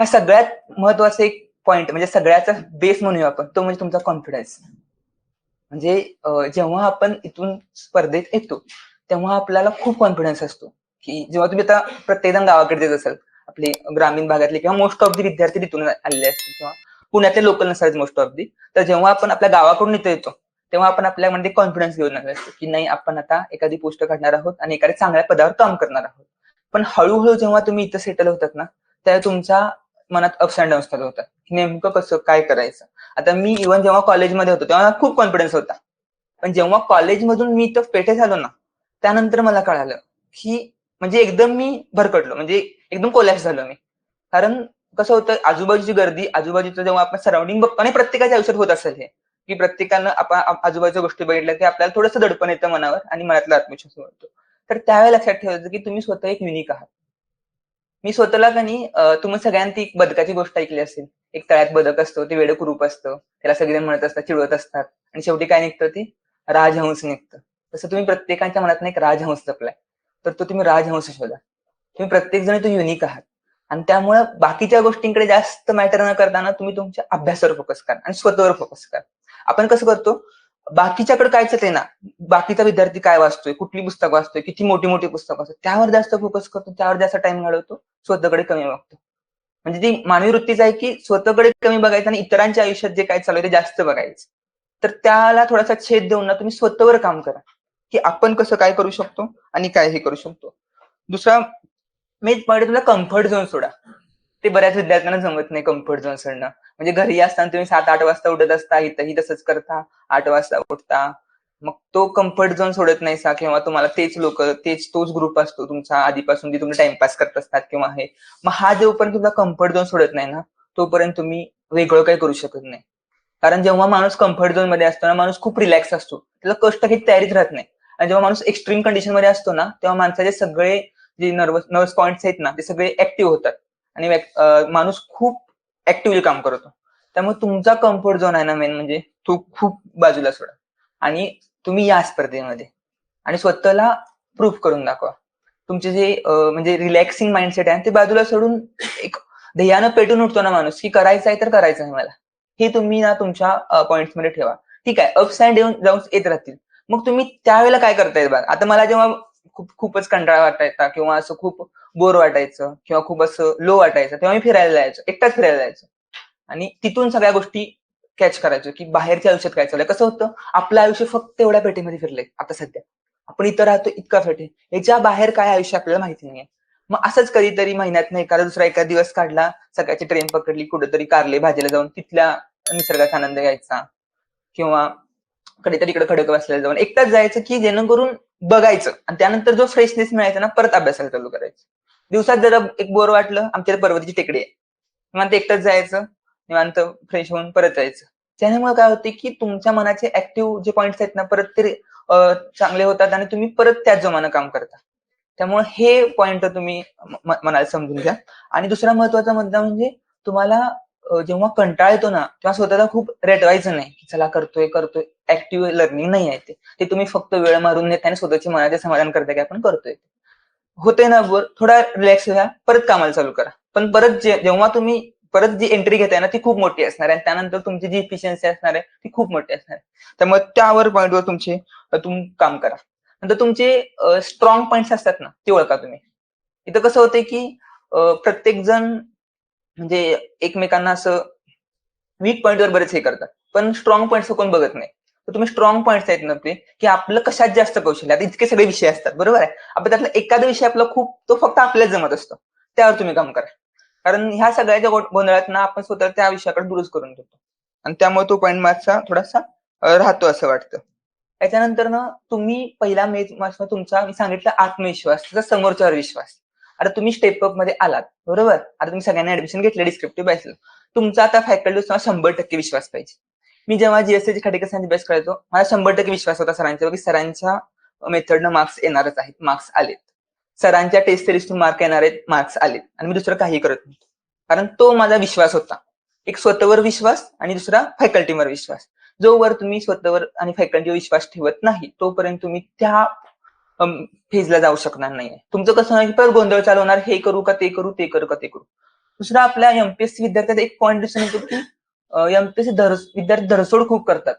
हा सगळ्यात महत्त्वाचा एक पॉइंट म्हणजे सगळ्याचा बेस म्हणूया आपण. तो म्हणजे तुमचा कॉन्फिडन्स म्हणजे जेव्हा आपण इथून स्पर्धेत येतो तेव्हा आपल्याला खूप कॉन्फिडन्स असतो. की जेव्हा तुम्ही आता प्रत्येक जण गावाकडे जात असाल आपले ग्रामीण भागातले किंवा मोस्ट ऑफ दी विद्यार्थी तिथून आलेले असतील किंवा पुण्यातले लोकल नसतात मोस्ट ऑफ दी तर जेव्हा आपण आपल्या गावाकडून इथे येतो तेव्हा आपण आपल्यामध्ये कॉन्फिडन्स घेऊन आलो असतो की नाही आपण आता एखादी पोस्ट काढणार आहोत आणि एखाद्या चांगल्या पदावर काम करणार आहोत. पण हळूहळू जेव्हा तुम्ही इथं सेटल होतात ना तेव्हा तुमचा मनात अप्स अँड डाऊन चालू होतात. नेमकं कसं काय करायचं? आता मी इव्हन जेव्हा कॉलेजमध्ये होतो तेव्हा खूप कॉन्फिडन्स होता. पण जेव्हा कॉलेजमधून मी इथं पेठे झालो ना त्यानंतर मला कळालं की म्हणजे एकदम मी भरकटलो. म्हणजे एकदम कोलॅप्स झालो मी. कारण कसं होतं आजूबाजूची गर्दी आजूबाजूचं जेव्हा आपण सराउंडिंग बघतो आणि प्रत्येकाच्या आयुष्यात होत असेल हे की प्रत्येकानं आपण आजूबाजूच्या गोष्टी बघितल्या की आपल्याला थोडंसं दडपण येतं मनावर आणि मनातला आत्मविश्वास वाढतो. तर त्यावेळेला लक्षात ठेवायचं की तुम्ही स्वतः एक युनिक आहात. मी स्वतःला का नाही तुम्ही सगळ्यांनी ती बदकाची गोष्ट ऐकली असेल. एक तळ्यात बदक असतो ते वेळ कुरूप असतं त्याला सगळेजण म्हणत असतात चिडवत असतात. आणि शेवटी काय निघतं ते? राजहंस निघतं. तसं तुम्ही प्रत्येकाच्या मनात एक राजहंस जपलाय. तर तो तुम्ही राजहंस शोधा. तुम्ही प्रत्येक जण तो युनिक आहात. आणि त्यामुळे बाकीच्या गोष्टींकडे जास्त मॅटर न करताना तुम्ही तुमच्या अभ्यासावर फोकस करा. आणि स्वतःवर फोकस करा. आपण कसं करतो? बाकीच्याकडे कायच ते ना. बाकीचा विद्यार्थी काय वाचतोय कुठली पुस्तक वाचतोय किती मोठी मोठी पुस्तक वाचतोय त्यावर जास्त फोकस करतो त्यावर जास्त टाइम घालवतो स्वतःकडे कमी बघतो. म्हणजे ती मानवी वृत्तीच आहे की स्वतःकडे कमी बघायचं आणि इतरांच्या आयुष्यात जे काय चालू आहे ते जास्त बघायचं. तर त्याला थोडासा छेद देऊन ना तुम्ही स्वतःवर काम करा. की आपण कसं काय करू शकतो आणि काय हे करू शकतो. दुसरा मेन पॉईंट तुला कम्फर्ट झोन सोडा. ते बऱ्याच विद्यार्थ्यांना जमत नाही कम्फर्ट झोन सोडणं. म्हणजे घरी असताना तुम्ही सात आठ वाजता उठत असता इथंही तसंच करता आठ वाजता उठता. मग तो कम्फर्ट झोन सोडत नाही सा किंवा तुम्हाला तेच लोक तेच तोच ग्रुप असतो तुमचा आधीपासून जे तुम्ही टाइमपास करत असतात किंवा हे मग हा जोपर्यंत तुमचा कम्फर्ट झोन सोडत नाही ना तोपर्यंत तुम्ही वेगळं काही करू शकत नाही. कारण जेव्हा माणूस कम्फर्ट झोनमध्ये असतो ना माणूस खूप रिलॅक्स असतो. त्याला कष्ट काही तयारीच राहत नाही. आणि जेव्हा माणूस एक्स्ट्रीम कंडिशनमध्ये असतो ना तेव्हा माणसाचे सगळे जे नर्वस नर्वस पॉईंट्स आहेत ना ते सगळे ऍक्टिव्ह होतात. आणि माणूस खूप ऍक्टिव्हली काम करतो. त्यामुळे तुमचा कम्फर्ट झोन आहे ना मेन म्हणजे तो खूप बाजूला सोडा. आणि तुम्ही या स्पर्धेमध्ये. आणि स्वतःला प्रूफ करून दाखवा. तुमचे जे म्हणजे रिलॅक्सिंग माइंडसेट आहे ते बाजूला सोडून एक ध्येयानं पेटून उठतो ना माणूस की करायचं आहे तर करायचं आहे मला. हे तुम्ही ना तुमच्या पॉइंट्समध्ये ठेवा. ठीक आहे अप्स अँड येऊन जाऊन येत राहतील. मग तुम्ही त्यावेळेला काय करताय बघा आता मला जेव्हा खूप खूपच कंटाळा वाटायचा किंवा असं खूप बोर वाटायचं किंवा खूप असं लो वाटायचं. तेव्हा मी फिरायला जायचो. एकटाच फिरायला जायचो. आणि तिथून सगळ्या गोष्टी कॅच करायचो की बाहेरच्या आयुष्यात काय चाललंय. कसं होतं? आपलं आयुष्य फक्त एवढ्या पेटीमध्ये फिरलंय आता सध्या. आपण इथं राहतो इतका पेठे याच्या बाहेर काय आयुष्य आपल्याला माहिती नाहीये. मग असंच कधीतरी महिन्यात एखादा दुसरा एखादा दिवस काढला सकाळची ट्रेन पकडली कुठेतरी कारले भाजीला जाऊन तिथल्या निसर्गाचा आनंद घ्यायचा. किंवा कधीतरी इकडे खडक बसलेलं जाऊन एकटाच जायचं की जेणेकरून बघायचं. आणि त्यानंतर जो फ्रेशनेस मिळायचा ना परत अभ्यासाला चालू करायचं. दिवसात जरा एक बोर वाटलं आमच्या पर्वतीची टेकडी आहे. निवांत एकटंच जायचं निवांत फ्रेश होऊन परत जायचं. त्यामुळे काय होते की तुमच्या मनाचे ऍक्टिव्ह जे पॉइंट्स आहेत ना परत ते चांगले होतात आणि तुम्ही परत त्याच जोमानं काम करता. त्यामुळे हे पॉइंट तुम्ही मनाला समजून घ्या. आणि दुसरा महत्त्वाचा मुद्दा म्हणजे तुम्हाला जेव्हा कंटाळ येतो ना तेव्हा स्वतःला खूप रेटवायचं नाही की चला करतोय करतोय. ऍक्टिव्ह लर्निंग नाही आहे ते. तुम्ही फक्त वेळ मारून नेता आणि स्वतःची मनाचे समाधान करता की आपण करतोय होते ना बोर थोडा रिलॅक्स व्हा परत कामाला चालू करा. पण परत जे- जेव्हा तुम्ही परत जी एंट्री घेताय ना ती खूप मोठी असणार आहे. आणि त्यानंतर तुमची जी इफिशियन्सी असणार आहे ती खूप मोठी असणार आहे. त्यामुळे त्यावर पॉईंटवर तुमचे तुम काम करा. नंतर तुमचे स्ट्रॉंग पॉईंट्स असतात ना ते ओळखा तुम्ही. इथं कसं होतंय की प्रत्येक जण म्हणजे एकमेकांना असं वीक पॉईंटवर बरेच हे करतात. पण स्ट्रॉंग पॉईंट्स कोण बघत नाही. तर तुम्ही स्ट्रॉंग पॉईंट्स आहेत ना ते की आपलं कशात जास्त कौशल्य? आता इतके सगळे विषय असतात बरोबर आहे? आपण त्यातला एखादा विषय आपला खूप तो फक्त आपल्याला जमत असतो. त्यावर तुम्ही काम करा. कारण ह्या सगळ्याच्या गोंधळात ना आपण स्वतः त्या विषयाकडे दुरुस्त करून घेतो. आणि त्यामुळे तो पॉईंट माझा थोडासा राहतो असं वाटतं. त्याच्यानंतर ना तुम्ही पहिला मेज तुमचा मी सांगितलं आत्मविश्वास त्याचा समोरच्यावर विश्वास. आता तुम्ही स्टेप अपमध्ये आलात बरोबर? आता तुम्ही सगळ्यांनी ऍडमिशन घेतलं डिस्क्रिप्टिव्ह बॅचला तुमचा आता फॅकल्टी शंभर टक्के विश्वास पाहिजे. मी जेव्हा जीएसटी खाटेकर सरांची बॅच करायचो मला शंभर टक्के विश्वास होता सरांच्या की सरांच्या मेथडनं मार्क्स येणारच आहेत मार्क्स आलेत. सरांच्या टेस्ट सिरीजतून मार्क येणार आहेत मार्क्स आलेत. आणि मी दुसरं काही करत नव्हतो कारण तो माझा विश्वास होता. एक स्वतःवर विश्वास आणि दुसरा फॅकल्टीवर विश्वास. जोवर तुम्ही स्वतःवर आणि फॅकल्टीवर विश्वास ठेवत नाही तोपर्यंत तुम्ही त्या फेजला जाऊ शकणार नाही तुमचं कसं की परत गोंधळ चालू होणार हे करू का ते करू ते करू का ते करू. दुसरं आपल्या एमपीएससी विद्यार्थ्यात एक पॉईंट दिसून येतो की एमपीएससी विद्यार्थी धरसोड खूप करतात.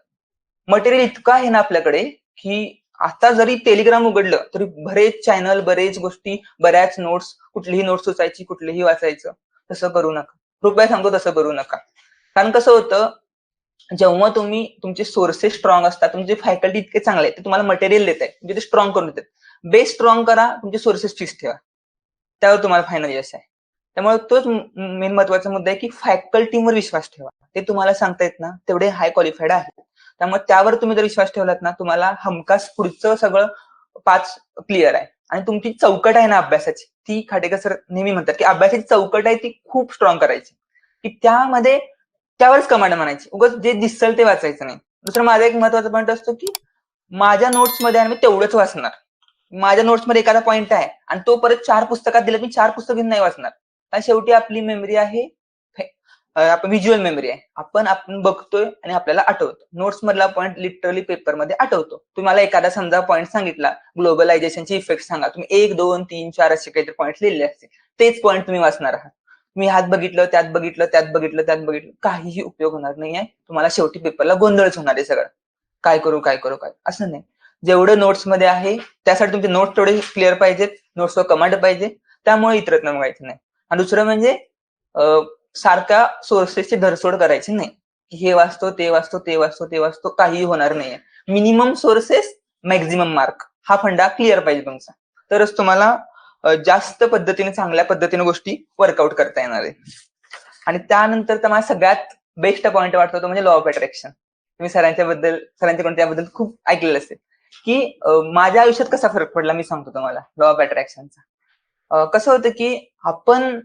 मटेरियल इतकं आहे ना आपल्याकडे की आता जरी टेलिग्राम उघडलं तरी बरेच चॅनल बरेच गोष्टी बऱ्याच नोट्स कुठलीही नोट्स सुचायची कुठलीही वाचायचं तसं करू नका. कृपया सांगतो तसं करू नका. कारण कसं होतं जेव्हा तुम्ही तुमचे सोर्सेस स्ट्रॉंग असतात तुमचे फॅकल्टी इतके चांगले ते तुम्हाला मटेरियल देत आहे म्हणजे ते स्ट्रॉंग करून देतात बेस स्ट्रॉंग करा तुमचे सोर्सेस फिक्स ठेवा. त्यावर तुम्हाला फायनल यश आहे. त्यामुळे तोच मेन महत्त्वाचा मुद्दा आहे की फॅकल्टीवर विश्वास ठेवा. ते तुम्हाला सांगता येत ना तेवढे हाय क्वालिफाईड आहेत. त्यामुळे त्यावर तुम्ही जर विश्वास ठेवलात ना तुम्हाला हमखास पुढचं सगळं पाच क्लिअर आहे. आणि तुमची चौकट आहे ना अभ्यासाची ती खाटेकर सर नेहमी म्हणतात की अभ्यासाची चौकट आहे ती खूप स्ट्रॉंग करायची. की त्यामध्ये त्यावरच कमांड म्हणायची. उगाच जे दिसल ते वाचायचं नाही. दुसरं माझा एक महत्त्वाचा पॉईंट असतो की माझ्या नोट्समध्ये आणि मी तेवढंच वाचणार. माझ्या नोट्समध्ये एखादा पॉईंट आहे आणि तो परत चार पुस्तकात दिला मी चार पुस्तक नाही वाचणार. कारण शेवटी आपली मेमरी आहे आपण व्हिज्युअल मेमरी आहे. आपण आपण बघतोय आणि आपल्याला आठवतो. नोट्स मधला पॉईंट लिटरली पेपरमध्ये आठवतो. तुम्हाला एखादा समजा पॉईंट सांगितला ग्लोबलायझेशनचे इफेक्ट सांगा. तुम्ही एक दोन तीन चार असे काहीतरी पॉईंट लिहिले असतील. तेच पॉईंट तुम्ही वाचणार आहात. मी हात बघितलं त्यात बघितलं त्यात बघितलं त्यात बघितलं. काहीही उपयोग होणार नाहीये. तुम्हाला शेवटी पेपरला गोंधळच होणार आहे सगळं. काय करू काय करू काय? असं नाही. जेवढं नोट्समध्ये आहे त्यासाठी तुमचे नोट्स तेवढे क्लिअर पाहिजेत. नोट्सवर कमांड पाहिजे त्यामुळे इतरत मागायचं नाही. आणि दुसरं म्हणजे सारख्या सोर्सेसची धरसोड करायची नाही. की हे वाचतो ते वाचतो ते वाचतो ते वाचतो काहीही होणार नाहीये. मिनिमम सोर्सेस मॅक्झिमम मार्क हा फंडा क्लिअर पाहिजे तुमचा. तरच तुम्हाला जास्त पद्धतीने चांगल्या पद्धतीने गोष्टी वर्कआउट करता येणार आहे. आणि त्यानंतर तर मला सगळ्यात बेस्ट पॉईंट वाटतो तो म्हणजे लॉ ऑफ अट्रॅक्शन तुम्ही सरांच्या बद्दल सरांच्याकडून त्याबद्दल खूप ऐकलेलं असेल. की माझ्या आयुष्यात कसा फरक पडला मी सांगतो तुम्हाला लॉ ऑफ अट्रॅक्शनचा कसं होतं की आपण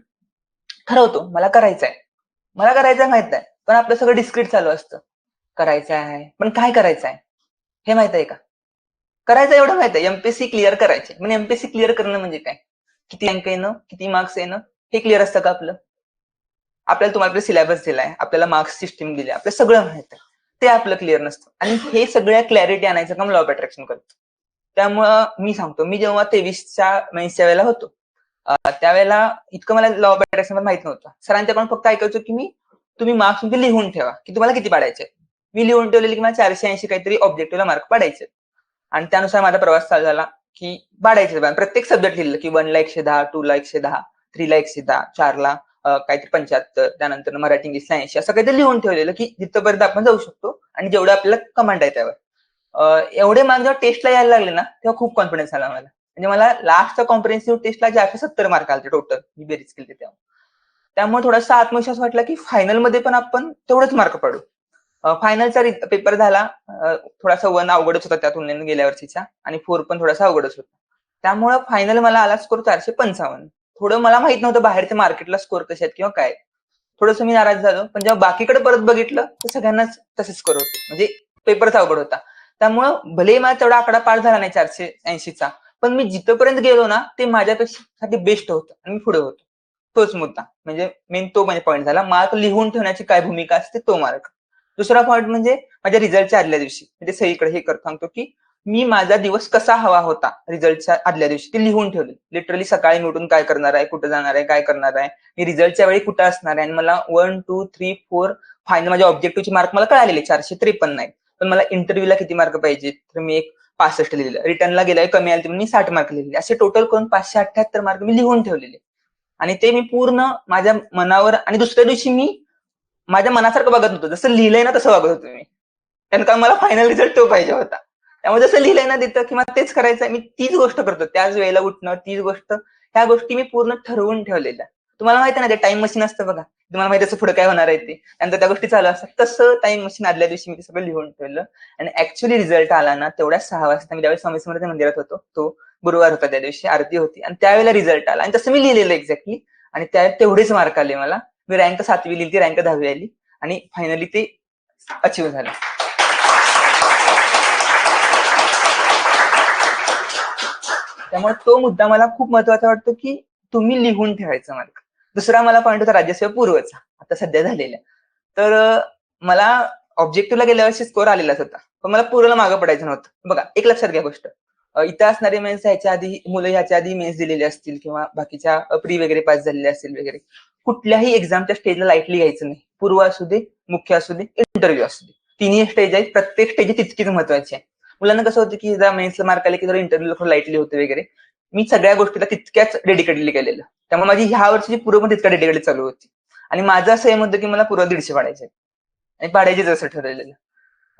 ठरवतो मला करायचं आहे मला करायचं माहीत आहे पण आपलं सगळं डिस्क्रीट चालू असतं. करायचं आहे पण काय करायचं आहे हे माहीत आहे का? करायचं एवढं माहीत आहे एमपीएससी क्लिअर करायचे म्हणजे एमपीएससी क्लिअर करणं म्हणजे काय? किती अंक येणं किती मार्क्स येणं हे क्लिअर असतं का आपलं? आपल्याला तुम्हाला सिलेबस दिलाय आपल्याला मार्क्स सिस्टीम दिली आपलं सगळं माहीत आहे. ते आपलं क्लिअर नसतं. आणि हे सगळ्या क्लॅरिटी आणायचं काम लॉ ऑफ अट्रॅक्शन करतो. त्यामुळं मी सांगतो मी जेव्हा तेवीसच्या मेन्सच्या वेळेला होतो त्यावेळेला इतकं मला लॉ ऑफ अट्रॅक्शन माहीत नव्हतं. सरांच्याकडून फक्त ऐकायचो की मी तुम्ही मार्क्स तुमचे लिहून ठेवा की तुम्हाला किती पाडायचे? मी लिहून ठेवलेले की मला चारशे ऐंशी काहीतरी ऑब्जेक्टिव्हला मार्क पाडायचे. आणि त्यानुसार माझा प्रवास चालू झाला. की पाडायचे प्रत्येक सब्जेक्ट लिहिलं की वन ला एकशे दहा टू ला एकशे दहा थ्री ला एकशे दहा चार ला काहीतरी पंच्याहत्तर त्यानंतर मराठी इंग्लिश ऐंशी असं काहीतरी लिहून ठेवलेलं की जिथपर्यंत आपण जाऊ शकतो आणि जेवढं आपल्याला कमांड आहे त्यावर. एवढे मार्क जेव्हा टेस्टला यायला लागले ना तेव्हा खूप कॉन्फिडन्स आला मला. म्हणजे मला लास्टच्या कॉम्प्रिहेन्सिव्ह टेस्टला चारशे सत्तर मार्क आले टोटल मी बेरीज केली तेव्हा. त्यामुळे थोडासा आत्मविश्वास वाटला की फायनलमध्ये पण आपण तेवढंच मार्क पाडू. फायनलचा पेपर झाला. थोडासा वन अवघडच होता त्या तुलनेने गेल्या वर्षीचा आणि फोर पण थोडासा अवघडच होता. त्यामुळं फायनल मला आला स्कोर चारशे पंचावन्न. थोडं मला माहीत नव्हतं बाहेरच्या मार्केटला स्कोर कसे आहेत किंवा काय थोडस मी नाराज झालो. पण जेव्हा बाकीकडे परत बघितलं तर सगळ्यांनाच तसेच स्कोर होते. म्हणजे पेपरचा अवघड होता. त्यामुळं भले मला तेवढा आकडा पार झाला नाही चारशे ऐंशीचा पण मी जिथपर्यंत गेलो ना ते माझ्यापेक्षा बेस्ट होतं आणि मी पुढे होतो. तोच मुद्दा. म्हणजे मेन तो म्हणजे पॉईंट झाला. मार्क लिहून ठेवण्याची काय भूमिका असते तो मार्क दुसरा पॉईंट म्हणजे माझ्या रिझल्टच्या आदल्या दिवशी. म्हणजे सगळीकडे हे करत सांगतो की मी माझा दिवस कसा हवा होता रिझल्टच्या आदल्या दिवशी. ते लिहून ठेवले. लिटरली सकाळी मी उठून काय करणार आहे कुठं जाणार आहे काय करणार आहे. मी रिझल्टच्या वेळी कुठं असणार आहे? आणि मला one two three four final माझ्या ऑब्जेक्टिव्हचे मार्क मला कळालेले चारशे त्रेपन्न आहेत. पण मला इंटरव्ह्यूला किती मार्क पाहिजे? तर मी एक पासष्ट लिहिलं. रिटर्नला गेलाय कमी आले मी साठ मार्क लिहिले असे टोटल करून पाचशे अठ्ठ्याहत्तर मार्क मी लिहून ठेवलेले आणि ते मी पूर्ण माझ्या मनावर आणि दुसऱ्या दिवशी मी माझ्या मनासारखं बघत नव्हतं. जसं लिहिलंय ना तसं बघत होतो मी. कारण का मला फायनल रिझल्ट तो पाहिजे होता. त्यामुळे जसं लिहिलंय ना तिथं किंवा तेच करायचं मी तीच गोष्ट करतो. त्याच वेळेला उठणं तीच गोष्ट. ह्या गोष्टी मी पूर्ण ठरवून ठेवलेल्या. तुम्हाला माहिती ना ते टाइम मशीन असतं बघा. तुम्हाला माहिती असं पुढे काय होणार आहे ते. त्यानंतर त्या गोष्टी चालू असतात. तसं टाइम मशीन आदल्या दिवशी मी सगळं लिहून ठेवलं. आणि ऍक्च्युली रिझल्ट आला ना तेवढ्या सहा वाजता मी ज्यावेळेस स्वामी समर्थ मंदिरात होतो तो गुरुवार होता त्या दिवशी आरती होती. आणि त्यावेळेला रिझल्ट आला. आणि तसं मी लिहिलेलं एक्झॅक्टली आणि त्या तेवढेच मार्क आले मला. मी रँक सातवी लिहिली रँक दहावी आली. आणि फायनली ते अचीव्ह झालं. त्यामुळे तो मुद्दा मला खूप महत्त्वाचा वाटतो की तुम्ही लिहून ठेवायचं मार्क दुसरा मला पॉईंट होता राज्यसेवा पूर्वचा. आता सध्या झालेल्या. तर मला ऑब्जेक्टिव्हला गेल्या वर्षी स्कोर आलेलाच होता. पण मला पूर्वला मागं पडायचं नव्हतं. बघा एक लक्षात घ्या गोष्ट. इथं असणारे मेन्स ह्याच्या आधी मुलं ह्याच्या आधी मेन्स दिलेले असतील किंवा बाकीच्या प्री वगैरे पास झालेले असतील वगैरे. कुठल्याही एक्झामच्या स्टेजला लाईटली घ्यायचं नाही. पूर्व असू दे मुख्य असू दे इंटरव्ह्यू असू दे. तिन्ही स्टेज आहेत प्रत्येक स्टेज तितकीच महत्वाची आहे. मुलांना कसं होतं की जरा मेन्सला मार्क आले की जरा थोडं लाईटली होते वगैरे. मी सगळ्या गोष्टीला तितक्याच डेडिकेटली केलेलं त्यामुळे माझी ह्या वर्षीची पूर्व पण तितक्या डेडिकेटेड चालू होती. आणि माझं असं एम होतं की मला पूर्व दीडशे पाडायचे आणि पाडायचेच असं ठरलेलं.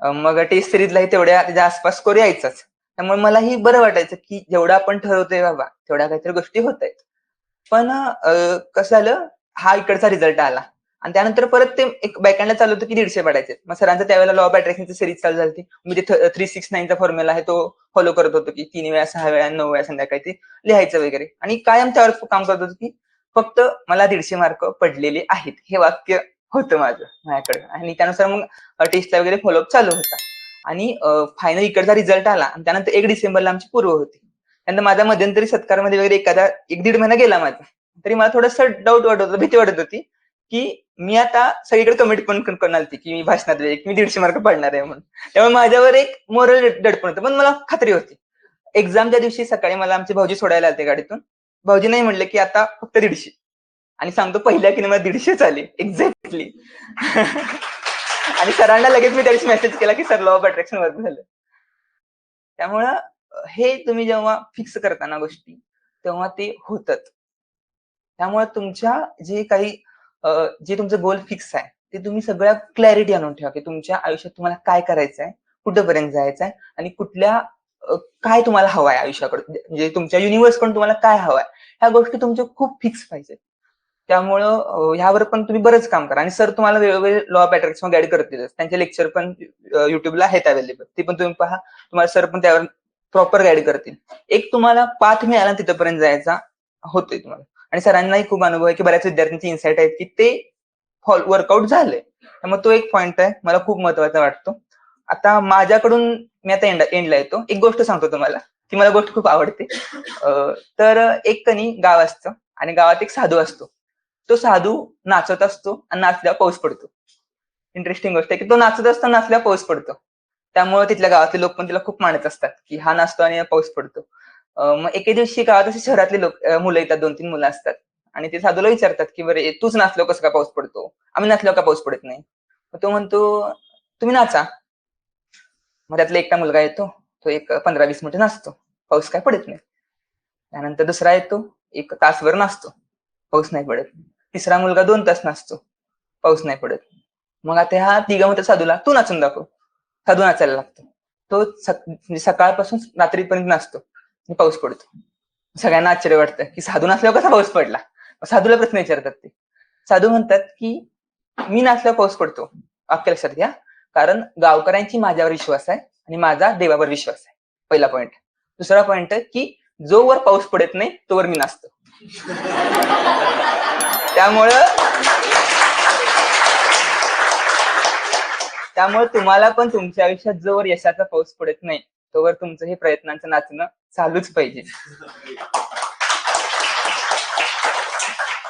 मग टेस्ट सिरीजलाही तेवढ्या त्याच्या आसपास स्कोर यायचाच. त्यामुळे मलाही बरं वाटायचं की जेवढं आपण ठरवतोय बाबा तेवढ्या काहीतरी गोष्टी होत आहेत. पण कसं झालं हा इकडचा रिझल्ट आला. आणि त्यानंतर परत ते एक बॅकहँडला चालू होतं की दीडशे पडायचे. मग सरांचं त्यावेळेला लॉ ऑफ अट्रॅक्शनची सिरीज चालू झाली मी ते थ्री सिक्स नाईनचा फॉर्म्युला आहे तो फॉलो करत होतो की तीन वेळा सहा वेळा नऊ वेळा संध्याकाळी ते लिहायचं वगैरे. आणि कायम त्यावर काम करत होतो की फक्त मला दीडशे मार्क पडलेले आहेत. हे वाक्य होतं माझं माझ्याकडे. आणि त्यानुसार मग टेस्टला वगैरे फॉलोअप चालू होता. आणि फायनल इकडचा रिझल्ट आला. आणि त्यानंतर एक डिसेंबरला आमची पूर्व होती. त्यानंतर माझा मध्यंतरी सत्कारमध्ये वगैरे एखादा एक दीड महिना गेला माझा. तरी मला थोडंसं डाऊट वाटत होता भीती वाटत होती की मी आता सगळीकडे कमिट पण करणार होती की मी भाषणात मी दीडशे मार्क पडणार आहे म्हणून. त्यामुळे माझ्यावर एक मोरल दडपण होतं. पण मला खात्री होती. एक्झामच्या दिवशी सकाळी मला आमचे भाऊजी सोडायला आले गाडीतून भाऊजी नाही म्हणले की आता फक्त दीडशे. आणि सांगतो पहिल्या की मला दीडशेच आले. एक्झॅक्टली आणि सरांना लगेच मी त्यावेळेस मेसेज केला की sir law of attraction work झालं. त्यामुळं हे तुम्ही जेव्हा फिक्स करताना गोष्टी तेव्हा ते होतच त्यामुळे तुमच्या जे काही जे तुमचं गोल फिक्स आहे ते तुम्ही सगळ्या क्लॅरिटी आणून ठेवा की तुमच्या आयुष्यात तुम्हाला काय करायचं आहे कुठंपर्यंत जायचं आहे आणि कुठल्या काय तुम्हाला हवं आहे आयुष्याकडे? म्हणजे तुमच्या युनिव्हर्सकडून तुम्हाला काय हवं आहे ह्या गोष्टी तुमच्या खूप फिक्स पाहिजेत. त्यामुळं ह्यावर पण तुम्ही बरंच काम करा. आणि सर तुम्हाला वेळोवेळी लॉ ऑफ अट्रॅक्शन गाईड करतीलच त्यांचे लेक्चर पण युट्यूबला आहेत अवेलेबल ते पण तुम्ही पहा. तुम्हाला सर पण त्यावर प्रॉपर गाईड करतील. एक तुम्हाला पाथ मिळाला तिथपर्यंत जायचा होतोय तुम्हाला. आणि सरांनाही खूप अनुभव आहे की बऱ्याच विद्यार्थ्यांची इन्साइट आहेत की ते वर्कआउट झालंय. त्यामुळे तो एक पॉईंट आहे. मला खूप महत्त्वाचा वाटतो. आता माझ्याकडून मी आता एंड एंडला येतो. एक गोष्ट सांगतो तुम्हाला ती मला गोष्ट खूप आवडते. तर एक कनी गाव असतं आणि गावात एक साधू असतो. तो साधू नाचत असतो आणि नाचल्यावर पाऊस पडतो. इंटरेस्टिंग गोष्ट आहे की तो नाचत असतो नाचल्यावर पाऊस पडतो. त्यामुळे तिथल्या गावातले लोक पण तिला खूप मानत असतात की हा नाचतो आणि पाऊस पडतो. मग एके दिवशी का तसे शहरातले लोक मुलं येतात दोन तीन मुलं असतात. आणि ते साधूला विचारतात की बरे तूच नाचलो कसं का पाऊस पडतो? आम्ही नाचलो का पाऊस पडत नाही? मग तो म्हणतो तुम्ही नाचा. मग त्यातला एकटा मुलगा येतो तो एक पंधरा वीस मिनिटं नाचतो. पाऊस काय पडत नाही. त्यानंतर दुसरा येतो एक तासभर नाचतो. पाऊस नाही पडत. तिसरा मुलगा दोन तास नाचतो. पाऊस नाही पडत. मग आता हा तिघा म्हणतात साधूला तू नाचून दाखव. साधू नाचायला लागतो. तो सक- म्हणजे सकाळपासून रात्रीपर्यंत नाचतो. पाऊस पडतो. सगळ्यांना आश्चर्य वाटतं की साधू नसल्यावर कसा पाऊस पडला? साधूला प्रश्न विचारतात ते. साधू म्हणतात की मी नसल्यावर पाऊस पडतो. वाक्य लक्षात घ्या. कारण गावकऱ्यांची माझ्यावर विश्वास आहे आणि माझा देवावर विश्वास आहे. पहिला पॉइंट दुसरा पॉइंट की जोवर पाऊस पडत नाही तोवर मी नाचतो. त्यामुळं त्यामुळे तुम्हाला पण तुमच्या आयुष्यात जोवर यशाचा पाऊस पडत नाही तोवर तुमचं हे प्रयत्नांचं नाचणं चालूच पाहिजे.